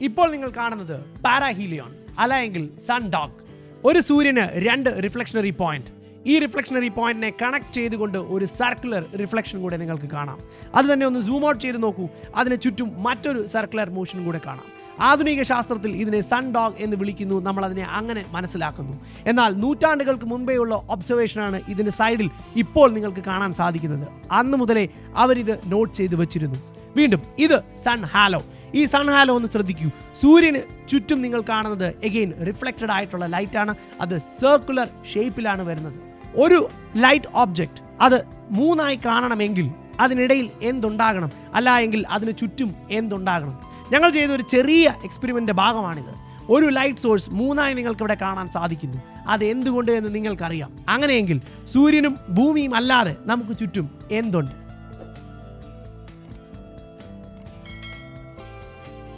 ഇപ്പോൾ നിങ്ങൾ കാണുന്നത് പാരാഹീലിയോൺ അല്ലെങ്കിൽ സൺ ഡോഗ്. ഒരു സൂര്യന് രണ്ട് റിഫ്ലക്ഷണറി പോയിന്റ് ഈ റിഫ്ലക്ഷണറി പോയിന്റിനെ കണക്ട് ചെയ്തുകൊണ്ട് ഒരു സർക്കുലർ റിഫ്ലക്ഷൻ കൂടെ നിങ്ങൾക്ക് കാണാം. അത് തന്നെ ഒന്ന് സൂം ഔട്ട് ചെയ്ത് നോക്കൂ. അതിന് ചുറ്റും മറ്റൊരു സർക്കുലർ മോഷൻ കൂടെ കാണാം. ആധുനിക ശാസ്ത്രത്തിൽ ഇതിനെ സൺ ഡോഗ് എന്ന് വിളിക്കുന്നു. നമ്മൾ അതിനെ അങ്ങനെ മനസ്സിലാക്കുന്നു. എന്നാൽ നൂറ്റാണ്ടുകൾക്ക് മുൻപേയുള്ള ഒബ്സർവേഷനാണ് ഇതിന്റെ സൈഡിൽ ഇപ്പോൾ നിങ്ങൾക്ക് കാണാൻ സാധിക്കുന്നത്. അന്ന് മുതലേ അവരിത് നോട്ട് ചെയ്ത് വെച്ചിരുന്നു. വീണ്ടും ഇത് സൺ ഹാലോ. ഈ സൺ ഹാലോ ഒന്ന് ശ്രദ്ധിക്കൂ. സൂര്യന് ചുറ്റും നിങ്ങൾ കാണുന്നത് എഗെയിൻ റിഫ്ലക്റ്റഡ് ആയിട്ടുള്ള ലൈറ്റാണ് അത് സർക്കുലർ ഷേപ്പിലാണ് വരുന്നത്. ഒരു ലൈറ്റ് ഓബ്ജക്റ്റ് അത് മൂന്നായി കാണണമെങ്കിൽ അതിനിടയിൽ എന്തുണ്ടാകണം? അല്ല എങ്കിൽ അതിന് ചുറ്റും എന്തുണ്ടാകണം? ഞങ്ങൾ ചെയ്ത ഒരു ചെറിയ എക്സ്പെരിമെന്റ് ഭാഗമാണിത്. ഒരു ലൈറ്റ് സോഴ്സ് മൂന്നായി നിങ്ങൾക്ക് ഇവിടെ കാണാൻ സാധിക്കുന്നു. അത് എന്തുകൊണ്ട് എന്ന് നിങ്ങൾക്കറിയാം. അങ്ങനെയെങ്കിൽ സൂര്യനും ഭൂമിയും അല്ലാതെ നമുക്ക് ചുറ്റും എന്തുണ്ട്?